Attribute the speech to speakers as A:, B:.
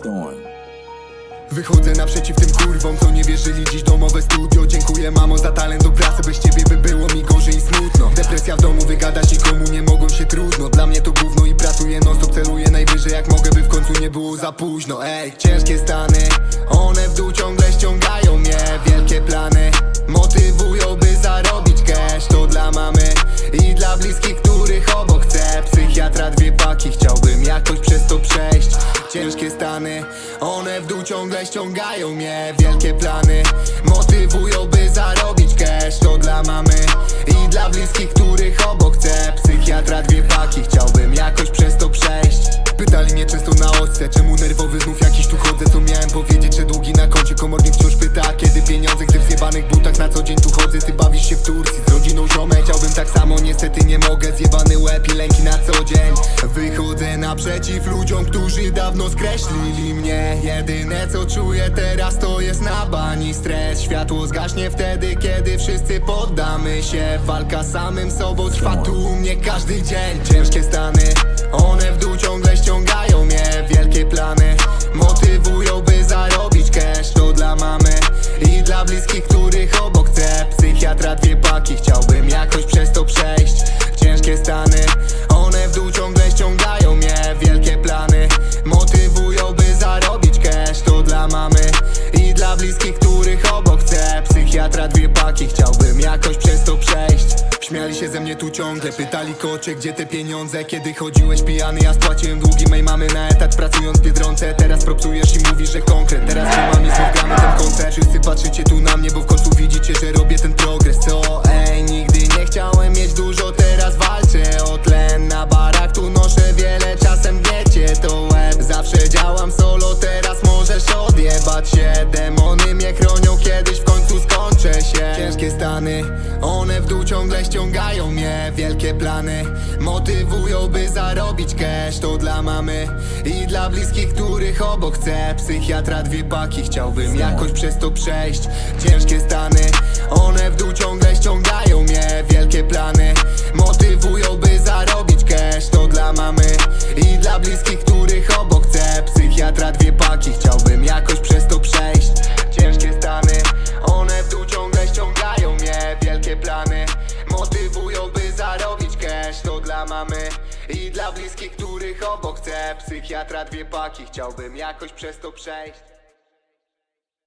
A: Storm.
B: Wychodzę naprzeciw tym kurwom, co nie wierzyli dziś domowe studio. Dziękuję mamo za talent do pracy, bez ciebie by było mi gorzej i smutno. Depresja w domu, wygadać nikomu nie mogą się trudno. Dla mnie to gówno i pracuję non stop, celuję najwyżej jak mogę, by w końcu nie było za późno. Ej, ciężkie stany, one w dół ciągle ściągają mnie. Wielkie plany, motywują ciągle ściągają mnie. Wielkie plany, motywują by zarobić cash. To dla mamy i dla bliskich, których obok chcę. Psychiatra dwie paki, chciałbym jakoś przez to przejść. Pytali mnie często na oczce, czemu nerwowy znów jakiś niestety nie mogę. Zjebany łeb i lęki na co dzień. Wychodzę naprzeciw ludziom, którzy dawno skreślili mnie. Jedyne co czuję teraz to jest na bani stres. Światło zgaśnie wtedy, kiedy wszyscy poddamy się. Walka z samym sobą trwa tu u mnie każdy dzień. Ciężkie stany, one w dół ciągle ściągają mnie. Wielkie plany, motywują by zarobić cash. To dla mamy i dla bliskich, Śmiali się ze mnie tu ciągle, pytali kocie gdzie te pieniądze? Kiedy chodziłeś pijany, ja spłaciłem długi mej mamy na etat Pracując w Biedronce, teraz propsujesz i mówisz, że konkret. Teraz że mamy znów gramy ten koncert dół ciągle ściągają mnie. Wielkie plany, motywują by zarobić cash. To dla mamy i dla bliskich, których obok chcę. Psychiatra dwie paki, chciałbym jakoś przez to przejść. Ciężkie stany, one w dół ciągle ściągają mnie. Wielkie plany, motywują by zarobić cash. To dla mamy i dla bliskich, których obok chcę. Psychiatra dwie paki, i dla bliskich, których obok chcę. Psychiatra dwie paki, chciałbym jakoś przez to przejść